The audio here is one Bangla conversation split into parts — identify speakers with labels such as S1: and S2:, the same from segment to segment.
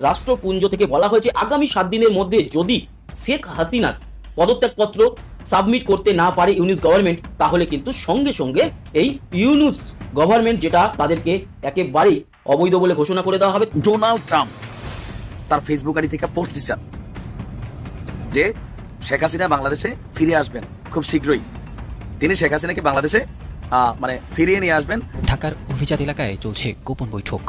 S1: রাষ্ট্রপুঞ্জ থেকে বলা হয়েছে আগামী সাত দিনের মধ্যে যদি শেখ হাসিনার পদত্যাগপত্র সাবমিট করতে না পারে ইউনিস গভর্নমেন্ট তাহলে কিন্তু সঙ্গে সঙ্গে এই ইউনুস গভর্নমেন্ট যেটা তাদেরকে একেবারেই অবৈধ বলে ঘোষণা করে দেওয়া হবে।
S2: ডোনাল্ড ট্রাম্প তার ফেসবুক আইডি থেকে পোস্ট দিচ্ছেন যে শেখ হাসিনা বাংলাদেশে ফিরে আসবেন খুব শীঘ্রই। তিনি শেখ হাসিনাকে বাংলাদেশে আহ, মানে ফিরিয়ে নিয়ে আসবেন।
S3: ঢাকার অভিজাত এলাকায় চলছে গোপন বৈঠক।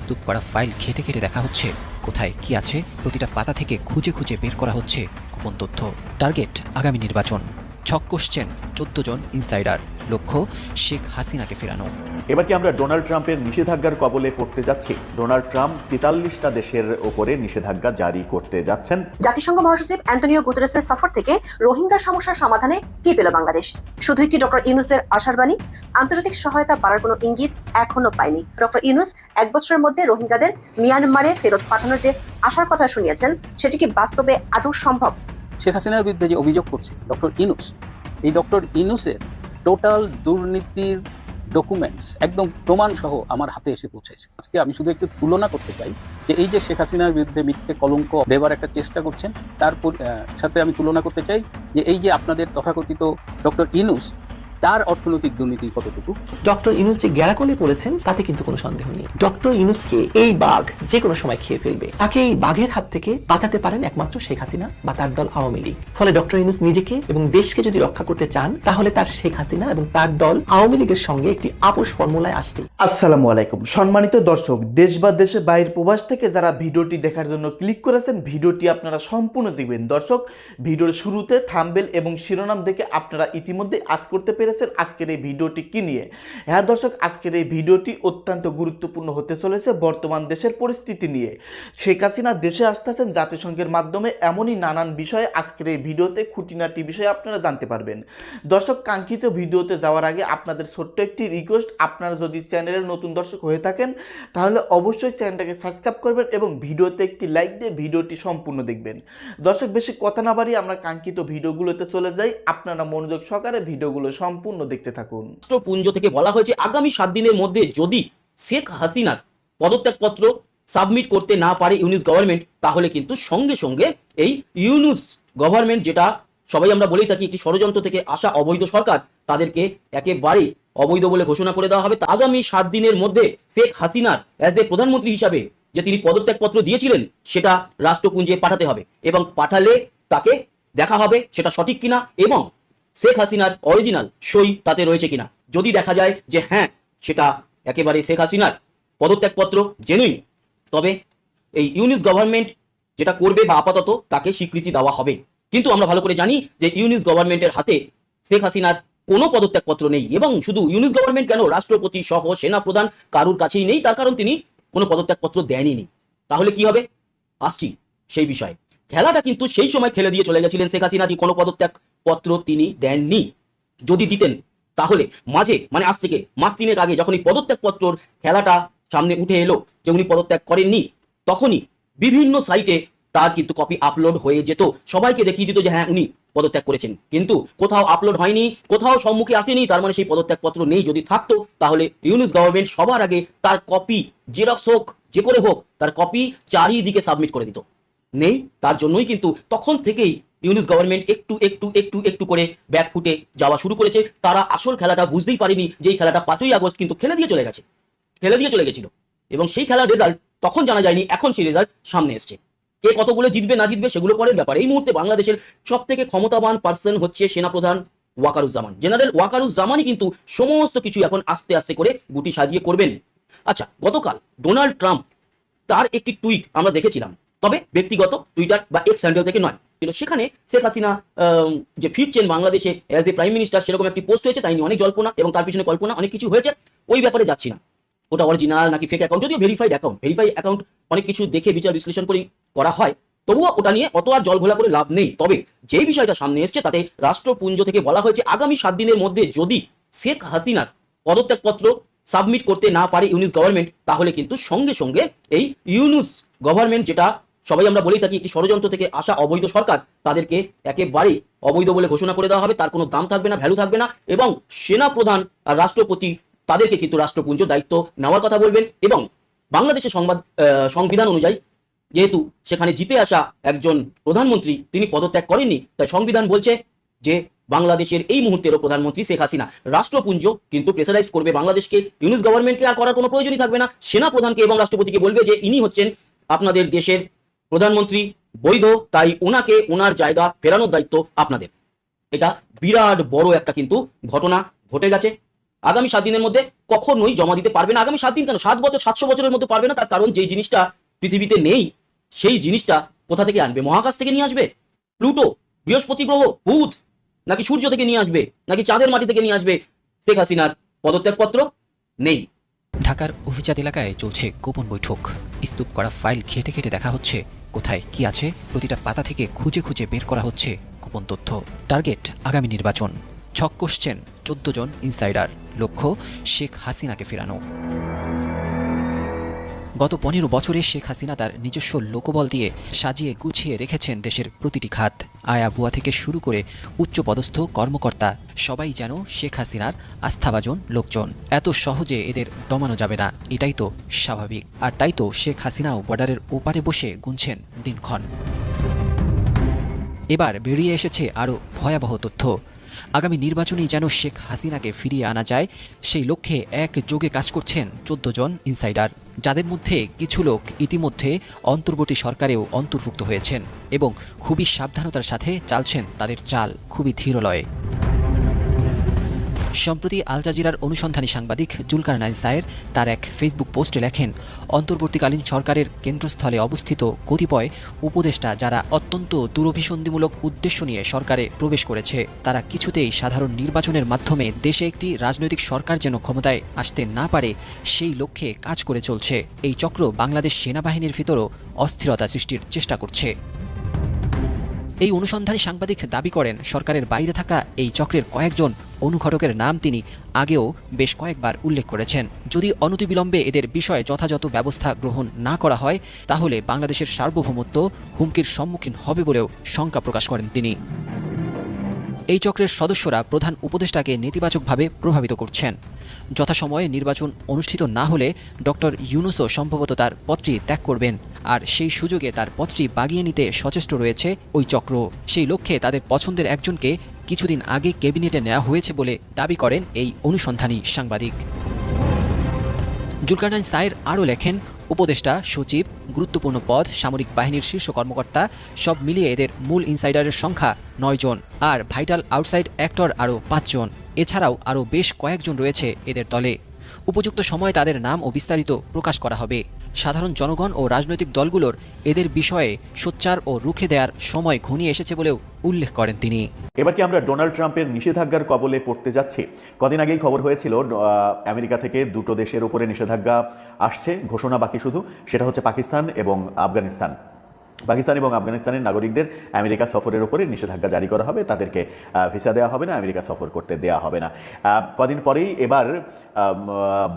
S3: স্তূপ করা ফাইল ঘেটে ঘেটে দেখা হচ্ছে। কোথায় কি আছে, প্রতিটা পাতা থেকে খুঁজে খুঁজে বের করা হচ্ছে গোপন তথ্য। টার্গেট আগামী নির্বাচন। ছক কষছেন চোদ্দ জন ইনসাইডার। লক্ষ্য শেখ হাসিনাকে ফেরানো।
S4: এবার কি আমরা ডোনাল্ড ট্রাম্পের নিষেধাজ্ঞার কবলে পড়তে যাচ্ছি? ডোনাল্ড ট্রাম্প তেতাল্লিশটা দেশের ওপরে নিষেধাজ্ঞা জারি করতে যাচ্ছেন।
S5: জাতিসংঘ মহাসচিব অ্যান্টনিও গুতেরেসের সফর থেকে রোহিঙ্গা সমস্যার সমাধানে কি পেল বাংলাদেশ? শুধুই কি ডক্টর ইউনুসের আশার বাণী? আন্তর্জাতিক সহায়তা বাড়ার কোনো ইঙ্গিত এখনও পায়নি। ডক্টর ইউনুস এক বছরের মধ্যে রোহিঙ্গাদের মিয়ানমারে ফেরত পাঠানোর যে আশার কথা শুনিয়েছেন সেটি কি বাস্তবে আদৌ সম্ভব?
S6: শেখ হাসিনার বিরুদ্ধে যে অভিযোগ করছে ডক্টর ইনুস এই ডক্টর ইনুসের টোটাল দুর্নীতির ডকুমেন্টস একদম প্রমাণ সহ আমার হাতে এসে পৌঁছেছে। আজকে আমি শুধু একটু তুলনা করতে চাই যে এই যে শেখ হাসিনার বিরুদ্ধে মিথ্যে কলঙ্ক দেবার একটা চেষ্টা করছেন, তারপর সাথে আমি তুলনা করতে চাই যে এই যে আপনাদের তথাকথিত ডক্টর ইনুস তার অর্থনৈতিক দুর্নীতি কতটুকু?
S7: ডক্টর ইউনুস যে গ্যারাকলে পড়েছেন তাতে কিন্তু কোনো সন্দেহ নেই। ডক্টর ইউনুসকে এই বাঘ যে কোনো সময় খেয়ে ফেলবে। তাকে এই বাঘের হাত থেকে বাঁচাতে পারেন একমাত্র শেখ হাসিনা বা তার দল আওয়ামী লীগ। ফলে ডক্টর ইউনুস নিজেকে এবং দেশকে যদি রক্ষা করতে চান তাহলে তার শেখ হাসিনা এবং তার দল আওয়ামী লীগের সঙ্গে একটি আপোষ ফর্মুলায় আসতে।
S8: আসসালামু আলাইকুম। সম্মানিত দর্শক দেশ বা দেশের বাইরের প্রবাস থেকে যারা ভিডিওটি দেখার জন্য ক্লিক করেছেন ভিডিওটি আপনারা সম্পূর্ণ দেখবেন। দর্শক ভিডিওর শুরুতে থাম্বেল এবং শিরোনাম দেখে আপনারা ইতিমধ্যে আজ করতে পেরেছেন। আজকের এই ভিডিওটি কি নিয়ে? হ্যাঁ দর্শক, আজকের এই ভিডিওটি অত্যন্ত গুরুত্বপূর্ণ হতে চলেছে বর্তমান দেশের পরিস্থিতি নিয়ে। শেখ হাসিনা দেশে আসতেছেন জাতিসংঘের মাধ্যমে এমনই নানান বিষয়ে আজকের এই ভিডিওতে খুঁটিনাটি বিষয়ে আপনারা জানতে পারবেন। দর্শক, কাঙ্ক্ষিত ভিডিওতে যাওয়ার আগে আপনাদের ছোট্ট একটি রিকোয়েস্ট আপনারা যদি চ্যানেলের নতুন দর্শক হয়ে থাকেন, তাহলে অবশ্যই চ্যানেলটাকে সাবস্ক্রাইব করবেন এবং ভিডিওতে একটি লাইক দিয়ে ভিডিওটি সম্পূর্ণ দেখবেন। দর্শক, বেশি কথা না বাড়িয়ে আমরা কাঙ্ক্ষিত ভিডিওগুলোতে চলে যাই। আপনারা মনোযোগ সহকারে ভিডিওগুলো সম্পূর্ণ দেখতে থাকুন।
S1: রাষ্ট্রপুঞ্জ থেকে বলা হয়েছে, আগামী সাত দিনের মধ্যে যদি শেখ হাসিনার পদত্যাগপত্র সাবমিট করতে না পারে ইউনিস গভর্নমেন্ট, তাহলে কিন্তু সঙ্গে সঙ্গে এই ইউনুস গভর্নমেন্ট যেটা সবাই আমরা বলেই থাকি, একটি ষড়যন্ত্র থেকে আসা অবৈধ সরকার, তাদেরকে একেবারেই অবৈধ বলে ঘোষণা করে দেওয়া হবে। আগামী সাত দিনের মধ্যে শেখ হাসিনার অ্যাজ এ প্রধানমন্ত্রী হিসাবে যে তিনি পদত্যাগপত্র দিয়েছিলেন, সেটা রাষ্ট্রপুঞ্জে পাঠাতে হবে এবং পাঠালে তাকে দেখা হবে সেটা সঠিক কিনা এবং শেখ হাসিনার অরিজিনাল সই তাতে রয়েছে কিনা? যদি দেখা যায় যে হ্যাঁ সেটা একেবারে শেখ হাসিনার পদত্যাগপত্র জেনুইন তবে এই ইউনিস গভর্নমেন্ট যেটা করবে বা আপাতত তাকে স্বীকৃতি দেওয়া হবে। কিন্তু আমরা ভালো করে জানি যে ইউনিস গভর্নমেন্টের হাতে শেখ হাসিনার কোনো পদত্যাগপত্র নেই এবং শুধু ইউনিস গভর্নমেন্ট কেন? রাষ্ট্রপতি সহ সেনা প্রধান কারুর কাছেই নেই, তার কারণ তিনি কোনো পদত্যাগপত্র দেনই তাহলে কি হবে? আসছি সেই বিষয়ে। খেলাটা কিন্তু সেই সময় খেলে দিয়ে চলে গেছিলেন শেখ হাসিনা, যে কোনো পদত্যাগ পত্র তিনি দেননি। যদি দিতেন, তাহলে মাঝে মানে আজ থেকে মাস তিনের আগে যখন এই পদত্যাগ পত্রর খেলাটা সামনে উঠে এলো, যে উনি পদত্যাগ করেননি, তখনই বিভিন্ন সাইটে তার কিন্তু কপি আপলোড হয়ে যেত। সবাইকে দেখিয়ে দিত যে হ্যাঁ উনি পদত্যাগ করেছেন। কিন্তু কোথাও আপলোড হয়নি, কোথাও সম্মুখে আসেনি, তার মানে সেই পদত্যাগ পত্র নেই। যদি থাকতো, তাহলে ইউনিস গভর্নমেন্ট সবার আগে তার কপি, জেরক্স হোক, যে করে হোক, তার কপি চারিদিকে সাবমিট করে দিত। নেই, তার জন্যই কিন্তু তখন থেকেই ইউনিস গভর্নমেন্ট একটু একটু একটু একটু করে ব্যাক ফুটে যাওয়া শুরু করেছে। তারা আসল খেলাটা বুঝতেই পারেনি যে এই খেলাটা পাঁচই আগস্ট কিন্তু খেলে দিয়ে চলে গেছে। খেলে দিয়ে চলে গেছিল। এবং সেই খেলার রেজাল্ট তখন জানা যায়নি, এখন সেই রেজাল্ট সামনে এসছে। কে কতগুলো জিতবে, না জিতবে, সেগুলো পরের ব্যাপার। এই মুহূর্তে বাংলাদেশের সব থেকে ক্ষমতাবান পার্সন হচ্ছে সেনাপ্রধান ওয়াকারুজ্জামান। জেনারেল ওয়াকারুজ্জামানই কিন্তু সমস্ত কিছু এখন আস্তে আস্তে করে গুটি সাজিয়ে করবেন। আচ্ছা গতকাল ডোনাল্ড ট্রাম্প তার একটি টুইট আমরা দেখেছিলাম। তবে ব্যক্তিগত টুইটার বা এক্স হ্যান্ডেল থেকে নয়। ছিল। সেখানে শেখ হাসিনা যে ফিরছেন বাংলাদেশে অ্যাজ এ প্রাইম মিনিস্টার সেরকম একটি পোস্ট হয়েছে তাই নিয়ে অনেক জল্পনা এবং তার পিছনে কল্পনা অনেক কিছু হয়েছে। ওই ব্যাপারে যাচ্ছি না। ওটা অরিজিনাল নাকি ফেক অ্যাকাউন্ট যদিও ভেরিফাইড অ্যাকাউন্ট ভেরিফাইড অ্যাকাউন্ট অনেক কিছু দেখে বিচার বিশ্লেষণ করে করা হয়। তবুও ওটা নিয়ে অত আর জল ঘোলা করে লাভ নেই। তবে যে বিষয়টা সামনে এসছে, তাতে রাষ্ট্রপুঞ্জ থেকে বলা হয়েছে, আগামী সাত দিনের মধ্যে যদি শেখ হাসিনার পদত্যাগপত্র সাবমিট করতে না পারে ইউনিস গভর্নমেন্ট, তাহলে কিন্তু সঙ্গে সঙ্গে এই ইউনুস গভর্নমেন্ট যেটা সবাই আমরা বলেই থাকি, একটি ষড়যন্ত্র থেকে আসা অবৈধ সরকার তাদেরকে একেবারেই অবৈধ বলে ঘোষণা করে দেওয়া হবে, তার কোনো দাম থাকবে না ভ্যালু থাকবে না এবং সেনা প্রধান আর রাষ্ট্রপতি তাদেরকে কিন্তু রাষ্ট্রপুঞ্জ দায়িত্ব নেওয়ার কথা বলবেন এবং বাংলাদেশের সংবাদ সংবিধান অনুযায়ী যেহেতু সেখানে জিতে আসা একজন প্রধানমন্ত্রী তিনি পদত্যাগ করেননি, তাই সংবিধান বলছে যে বাংলাদেশের এই মুহূর্তেরও প্রধানমন্ত্রী শেখ হাসিনা। রাষ্ট্রপুঞ্জ কিন্তু প্রেসারাইজ করবে বাংলাদেশকে, ইউনুস গভর্নমেন্টকে আর করার কোনো প্রয়োজনই থাকবে না। সেনা প্রধানকে এবং রাষ্ট্রপতিকে বলবে যে ইনি হচ্ছেন আপনাদের দেশের প্রধানমন্ত্রী বৈধ, তাই ওনাকে ওনার জায়গা ফেরানোর দায়িত্ব আপনাদের। এটা বিরাট বড় একটা কিন্তু ঘটনা ঘটে গেছে। আগামী সাত দিনের মধ্যে কখনোই জমা দিতে পারবে না। আগামী সাত দিন কেন? সাত বছর, সাতশো বছরের মধ্যে পারবে না? তার কারণ যেই জিনিসটা পৃথিবীতে নেই, সেই জিনিসটা কোথা থেকে আনবে? মহাকাশ থেকে নিয়ে আসবে? প্লুটো, বৃহস্পতি গ্রহ, বুধ, নাকি সূর্য থেকে নিয়ে আসবে? নাকি চাঁদের মাটি থেকে নিয়ে আসবে? শেখ হাসিনার পদত্যাগপত্র নেই।
S3: ঢাকার অভিজাত এলাকায় চলছে গোপন বৈঠক। স্তূপ করা ফাইল ঘেটে ঘেটে দেখা হচ্ছে কোথায় কি আছে, প্রতিটা পাতা থেকে খুঁজে খুঁজে বের করা হচ্ছে গোপন তথ্য। টার্গেট আগামী নির্বাচন। ছক কষছেন চোদ্দ জন ইনসাইডার। লক্ষ্য, শেখ হাসিনাকে ফেরানো। গত পনেরো বছরে শেখ হাসিনা তার নিজস্ব লোকবল দিয়ে সাজিয়ে গুছিয়ে রেখেছেন দেশের প্রতিটি খাত। আয়া বুয়া থেকে শুরু করে উচ্চপদস্থ কর্মকর্তা সবাই যেন শেখ হাসিনার আস্থাভাজন লোকজন। এত সহজে এদের দমানো যাবে না, এটাই তো স্বাভাবিক। আর তাই তো শেখ হাসিনাও বর্ডারের ওপারে বসে গুনছেন দিনক্ষণ। এবার বেরিয়ে এসেছে আরও ভয়াবহ তথ্য। আগামী নির্বাচনেই যেন শেখ হাসিনাকে ফিরিয়ে আনা যায়, সেই লক্ষ্যে এক যোগে কাজ করছেন চোদ্দ জন ইনসাইডার। যাদের মধ্যে কিছু লোক ইতিমধ্যে অন্তর্বর্তী সরকারেও অন্তর্ভুক্ত হয়েছেন এবং খুবই সাবধানতার সাথে চালছেন তাদের চাল খুবই ধীরলয়ে। সম্প্রতি আল জাজিরার অনুসন্ধানী সাংবাদিক জুলকার নাইন সায়ের তার এক ফেসবুক পোস্টে লেখেন, অন্তর্বর্তীকালীন সরকারের কেন্দ্রস্থলে অবস্থিত কতিপয় উপদেষ্টা যারা অত্যন্ত দূরভিসন্ধিমূলক উদ্দেশ্য নিয়ে সরকারে প্রবেশ করেছে, তারা কিছুতেই সাধারণ নির্বাচনের মাধ্যমে দেশে একটি রাজনৈতিক সরকার যেন ক্ষমতায় আসতে না পারে, সেই লক্ষ্যে কাজ করে চলছে। এই চক্র বাংলাদেশ সেনাবাহিনীর ভিতরও অস্থিরতা সৃষ্টির চেষ্টা করছে। এই অনুসন্ধানী সাংবাদিক দাবি করেন, সরকারের বাইরে থাকা এই চক্রের কয়েকজন অনুঘটকের নাম তিনি আগেও বেশ কয়েকবার উল্লেখ করেছেন। যদি অনতিবিলম্বে এদের বিষয়ে যথাযথ ব্যবস্থা গ্রহণ না করা হয়, তাহলে বাংলাদেশের সার্বভৌমত্ব হুমকির সম্মুখীন হবে বলেও শঙ্কা প্রকাশ করেন তিনি। এই চক্রের সদস্যরা প্রধান উপদেষ্টাকে নেতিবাচকভাবে প্রভাবিত করছেন। যথাসময়ে নির্বাচন অনুষ্ঠিত না হলে ডক্টর ইউনুসও সম্ভবত তার পদটি ত্যাগ করবেন। আর সেই সুযোগে তার পদটি বাগিয়ে নিতে সচেষ্ট রয়েছে ওই চক্র। সেই লক্ষ্যে তাদের পছন্দের একজনকে কিছুদিন আগে ক্যাবিনেটে নেওয়া হয়েছে বলে দাবি করেন এই অনুসন্ধানী সাংবাদিক। জুলকারনাইন সাইর আরও লেখেন, উপদেষ্টা, সচিব, গুরুত্বপূর্ণ পদ, সামরিক বাহিনীর শীর্ষ কর্মকর্তা, সব মিলিয়ে এদের মূল ইনসাইডারের সংখ্যা নয় জন। আর ভাইটাল আউটসাইড অ্যাক্টর আরও পাঁচজন এছাড়াও আরও বেশ কয়েকজন রয়েছে এদের দলে। উপযুক্ত সময়ে তাদের নাম ও বিস্তারিত প্রকাশ করা হবে। সাধারণ জনগণ ও রাজনৈতিক দলগুলোর এদের বিষয়ে সোচ্চার ও রুখে দেওয়ার সময় ঘনিয়ে এসেছে বলেও উল্লেখ করেন তিনি।
S4: এবার কি আমরা ডোনাল্ড ট্রাম্পের নিষেধাজ্ঞার কবলে পড়তে যাচ্ছি? কদিন আগেই খবর হয়েছিল আমেরিকা থেকে দুটো দেশের উপরে নিষেধাজ্ঞা আসছে, ঘোষণা বাকি শুধু, সেটা হচ্ছে পাকিস্তান এবং আফগানিস্তান। পাকিস্তান এবং আফগানিস্তানের নাগরিকদের আমেরিকা সফরের উপরে নিষেধাজ্ঞা জারি করা হবে। তাদেরকে ভিসা দেওয়া হবে না, আমেরিকা সফর করতে দেওয়া হবে না। কদিন পরেই এবার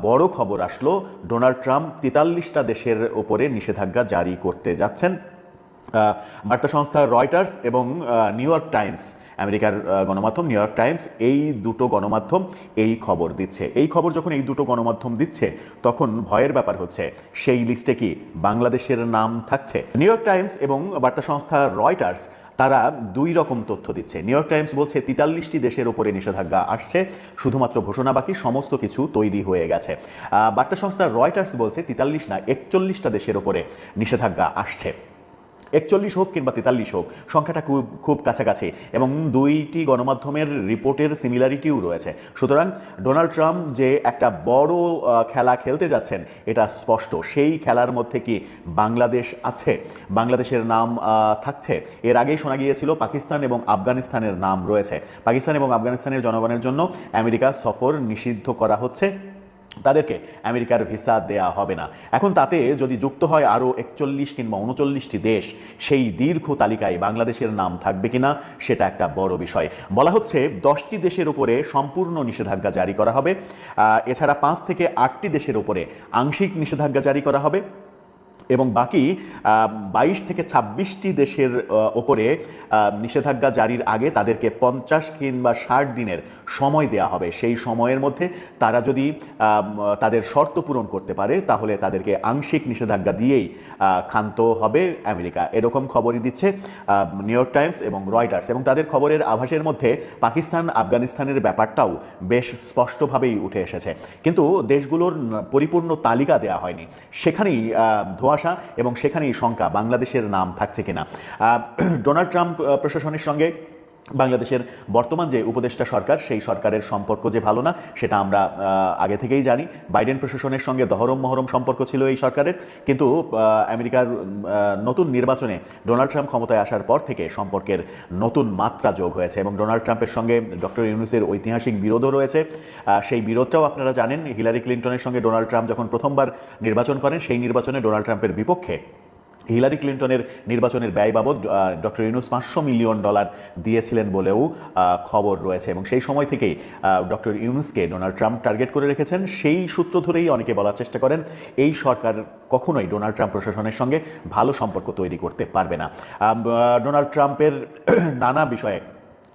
S4: বড় খবর আসলো, ডোনাল্ড ট্রাম্প তেতাল্লিশটা দেশের উপরে নিষেধাজ্ঞা জারি করতে যাচ্ছেন। বার্তা সংস্থা রয়টার্স এবং নিউ ইয়র্ক টাইমস আমেরিকার গণমাধ্যম নিউ ইয়র্ক টাইমস এই দুটো গণমাধ্যম এই খবর দিচ্ছে। এই খবর যখন এই দুটো গণমাধ্যম দিচ্ছে, তখন ভয়ের ব্যাপার হচ্ছে, সেই লিস্টে কি বাংলাদেশের নাম থাকছে? নিউ ইয়র্ক টাইমস এবং বার্তা সংস্থা রয়টার্স, তারা দুই রকম তথ্য দিচ্ছে। নিউ ইয়র্ক টাইমস বলছে, তেতাল্লিশটি দেশের ওপরে নিষেধাজ্ঞা আসছে, শুধুমাত্র ঘোষণা বাকি, সমস্ত কিছু তৈরি হয়ে গেছে। বার্তা সংস্থা রয়টার্স বলছে, তেতাল্লিশ না একচল্লিশটা দেশের ওপরে নিষেধাজ্ঞা আসছে। একচল্লিশ হোক কিংবা তেতাল্লিশ হোক, সংখ্যাটা খুব খুব কাছাকাছি এবং দুইটি গণমাধ্যমের রিপোর্টের সিমিলারিটিও রয়েছে। সুতরাং ডোনাল্ড ট্রাম্প যে একটা বড় খেলা খেলতে যাচ্ছেন, এটা স্পষ্ট। সেই খেলার মধ্যে কি বাংলাদেশ আছে? বাংলাদেশের নাম থাকছে। এর আগেই শোনা গিয়েছিল পাকিস্তান এবং আফগানিস্তানের নাম রয়েছে। পাকিস্তান এবং আফগানিস্তানের জনগণের জন্য আমেরিকা সফর নিষিদ্ধ করা হচ্ছে। তাদেরকে আমেরিকার ভিসা দেয়া হবে না। এখন তাতে যদি যুক্ত হয় আরও একচল্লিশ কিংবা উনচল্লিশটি দেশ, সেই দীর্ঘ তালিকায় বাংলাদেশের নাম থাকবে কিনা সেটা একটা বড় বিষয়। বলা হচ্ছে দশটি দেশের উপরে সম্পূর্ণ নিষেধাজ্ঞা জারি করা হবে। এছাড়া পাঁচ থেকে আটটি দেশের উপরে আংশিক নিষেধাজ্ঞা জারি করা হবে। এবং বাকি বাইশ থেকে ছাব্বিশটি দেশের ওপরে নিষেধাজ্ঞা জারির আগে তাদেরকে পঞ্চাশ কিংবা ষাট দিনের সময় দেওয়া হবে। সেই সময়ের মধ্যে তারা যদি তাদের শর্ত পূরণ করতে পারে তাহলে তাদেরকে আংশিক নিষেধাজ্ঞা দিয়েই ক্ষান্ত হবে আমেরিকা। এরকম খবরই দিচ্ছে নিউ ইয়র্ক টাইমস এবং রয়টার্স। এবং তাদের খবরের আভাসের মধ্যে পাকিস্তান আফগানিস্তানের ব্যাপারটাও বেশ স্পষ্টভাবেই উঠে এসেছে। কিন্তু দেশগুলোর পরিপূর্ণ তালিকা দেওয়া হয়নি। সেখানেই আহ, ধোঁয়াশা এবং সেখানেই শঙ্কা বাংলাদেশের নাম থাকছে কিনা। ডোনাল্ড ট্রাম্প প্রশাসনের সঙ্গে বাংলাদেশের বর্তমান যে উপদেষ্টা সরকার, সেই সরকারের সম্পর্ক যে ভালো না, সেটা আমরা আগে থেকেই জানি। বাইডেন প্রশাসনের সঙ্গে দহরম মহরম সম্পর্ক ছিল এই সরকারের। কিন্তু আমেরিকার নতুন নির্বাচনে ডোনাল্ড ট্রাম্প ক্ষমতায় আসার পর থেকে সম্পর্কের নতুন মাত্রা যোগ হয়েছে এবং ডোনাল্ড ট্রাম্পের সঙ্গে ডক্টর ইউনুসের ঐতিহাসিক বিরোধও রয়েছে। সেই বিরোধটাও আপনারা জানেন, হিলারি ক্লিন্টনের সঙ্গে ডোনাল্ড ট্রাম্প যখন প্রথমবার নির্বাচন করেন, সেই নির্বাচনে ডোনাল্ড ট্রাম্পের বিপক্ষে হিলারি ক্লিন্টনের নির্বাচনের ব্যয় বাবদ ডক্টর ইউনুস পাঁচশো মিলিয়ন ডলার দিয়েছিলেন বলেও খবর রয়েছে। এবং সেই সময় থেকেই ডক্টর ইউনুসকে ডোনাল্ড ট্রাম্প টার্গেট করে রেখেছেন। সেই সূত্র ধরেই অনেকে বলার চেষ্টা করেন, এই সরকার কখনোই ডোনাল্ড ট্রাম্প প্রশাসনের সঙ্গে ভালো সম্পর্ক তৈরি করতে পারবে না। ডোনাল্ড ট্রাম্পের নানা বিষয়ে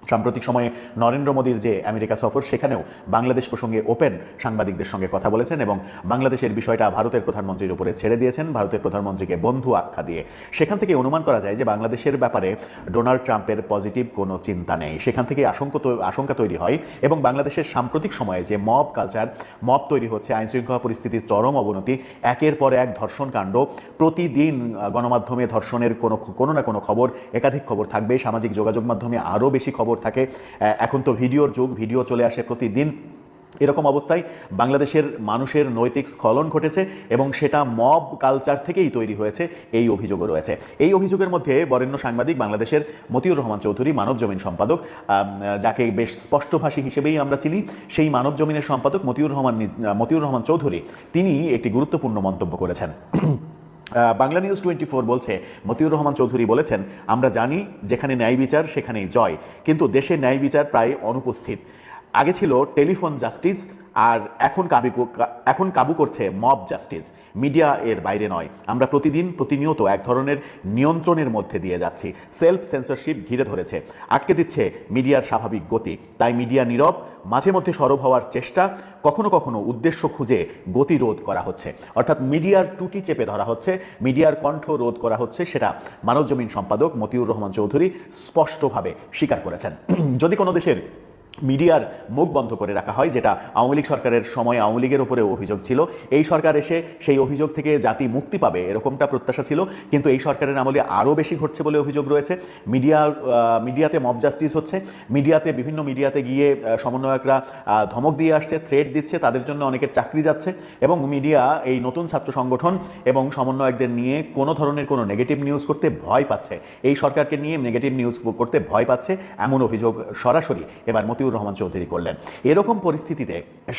S4: সাম্প্রতিক সময়ে নরেন্দ্র মোদীর যে আমেরিকা সফর, সেখানেও বাংলাদেশ প্রসঙ্গে ওপেন সাংবাদিকদের সঙ্গে কথা বলেছেন এবং বাংলাদেশের বিষয়টা ভারতের প্রধানমন্ত্রীর উপরে ছেড়ে দিয়েছেন। ভারতের প্রধানমন্ত্রীকে বন্ধু আখ্যা দিয়ে সেখান থেকে অনুমান করা যায় যে বাংলাদেশের ব্যাপারে ডোনাল্ড ট্রাম্পের পজিটিভ কোনো চিন্তা নেই। সেখান থেকে আশঙ্কা আশঙ্কা তৈরি হয় এবং বাংলাদেশের সাম্প্রতিক সময়ে যে মব কালচার, মব তৈরি হচ্ছে, আইনশৃঙ্খলা পরিস্থিতির চরম অবনতি, একের পর এক ধর্ষণ কাণ্ড, প্রতিদিন গণমাধ্যমে ধর্ষণের কোনো কোনো না কোনো খবর, একাধিক খবর থাকবে সামাজিক যোগাযোগ মাধ্যমে আরও বেশি খবর থাকে। এখন তো ভিডিওর যুগ, ভিডিও চলে আসে প্রতিদিন। এরকম অবস্থায় বাংলাদেশের মানুষের নৈতিক স্খলন ঘটেছে এবং সেটা মব কালচার থেকেই তৈরি হয়েছে, এই অভিযোগও রয়েছে। এই অভিযোগের মধ্যে বরেণ্য সাংবাদিক বাংলাদেশের মতিউর রহমান চৌধুরী, মানব জমিন সম্পাদক যাকে বেশ স্পষ্টভাষী হিসেবেই আমরা চিনি, সেই মানব জমিনের সম্পাদক মতিউর রহমান মতিউর রহমান চৌধুরী, তিনি একটি গুরুত্বপূর্ণ মন্তব্য করেছেন। বাংলা নিউজ টোয়েন্টি ফোর বলছে, মতিউর রহমান চৌধুরী বলেছেন, আমরা জানি যেখানে ন্যায় বিচার, সেখানেই জয়। কিন্তু দেশে ন্যায় বিচার প্রায় অনুপস্থিত। আগে ছিল টেলিফোন জাস্টিস আর এখন কাবু এখন কাবু করছে মব জাস্টিস। মিডিয়া এর বাইরে নয়। আমরা প্রতিদিন প্রতিনিয়ত এক ধরনের নিয়ন্ত্রণের মধ্যে দিয়ে যাচ্ছি। সেলফ সেন্সরশিপ ঘিরে ধরেছে। আটকে দিচ্ছে মিডিয়ার স্বাভাবিক গতি। তাই মিডিয়া নীরব, মাঝে মধ্যে সরব হওয়ার চেষ্টা, কখনো কখনো উদ্দেশ্য খুঁজে গতিরোধ করা হচ্ছে। অর্থাৎ মিডিয়ার টুটি চেপে ধরা হচ্ছে, মিডিয়ার কণ্ঠ রোধ করা হচ্ছে সেটা মানবজমিন সম্পাদক মতিউর রহমান চৌধুরী স্পষ্টভাবে স্বীকার করেছেন। যদি কোনো দেশের মিডিয়ার মুখ বন্ধ করে রাখা হয়, যেটা আওয়ামী লীগ সরকারের সময় আওয়ামী লীগের উপরে অভিযোগ ছিল। এই সরকার এসে সেই অভিযোগ থেকে জাতি মুক্তি পাবে, এরকমটা প্রত্যাশা ছিল। কিন্তু এই সরকারের আমলে আরও বেশি ঘটছে বলে অভিযোগ রয়েছে। মিডিয়া মিডিয়াতে মব জাস্টিস হচ্ছে। মিডিয়াতে, বিভিন্ন মিডিয়াতে গিয়ে সমন্বয়করা ধমক দিয়ে আসছে থ্রেট দিচ্ছে, তাদের জন্য অনেকের চাকরি যাচ্ছে এবং মিডিয়া, এই নতুন ছাত্র সংগঠন এবং সমন্বয়কদের নিয়ে কোনো ধরনের কোনো নেগেটিভ নিউজ করতে ভয় পাচ্ছে। এই সরকারকে নিয়ে নেগেটিভ নিউজ করতে ভয় পাচ্ছে, এমন অভিযোগ সরাসরি। এবার মতিউর রহমান চৌধুরী করলেন। এরকম পরিস্থিতিতে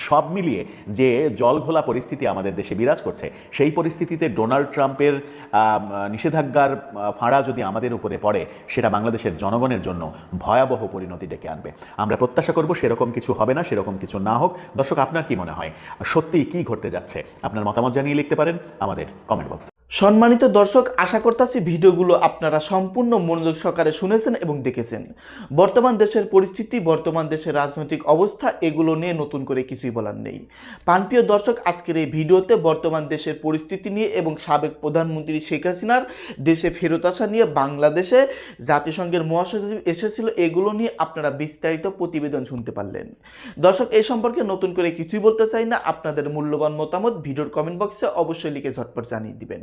S4: সব মিলিয়ে যে জলঘোলা পরিস্থিতি আমাদের দেশে বিরাজ করছে, সেই পরিস্থিতিতে ডোনাল্ড ট্রাম্পের নিষেধাজ্ঞার ফাঁড়া যদি আমাদের উপরে পড়ে, সেটা বাংলাদেশের জনগণের জন্য ভয়াবহ পরিণতি ডেকে আনবে। আমরা প্রত্যাশা করব সেরকম কিছু হবে না, সেরকম কিছু না হোক। দর্শক, আপনার কি মনে হয়? সত্যি কি ঘটতে যাচ্ছে? আপনার মতামত জানিয়ে লিখতে পারেন আমাদের কমেন্ট বক্সে
S8: সম্মানিত দর্শক, আশা করতেছি ভিডিওগুলো আপনারা সম্পূর্ণ মনোযোগ সহকারে শুনেছেন এবং দেখেছেন। বর্তমান দেশের পরিস্থিতি, বর্তমান দেশের রাজনৈতিক অবস্থা, এগুলো নিয়ে নতুন করে কিছুই বলার নেই। প্রান্তীয় দর্শক, আজকের এই ভিডিওতে বর্তমান দেশের পরিস্থিতি নিয়ে এবং সাবেক প্রধানমন্ত্রী শেখ হাসিনার দেশে ফেরত আসা নিয়ে বাংলাদেশে জাতিসংঘের মহাসচিব এসেছিল, এগুলো নিয়ে আপনারা বিস্তারিত প্রতিবেদন শুনতে পারলেন। দর্শক এই সম্পর্কে নতুন করে কিছুই বলতে চাই না। আপনাদের মূল্যবান মতামত ভিডিওর কমেন্ট বক্সে অবশ্যই লিখে ঝটপট জানিয়ে দিবেন।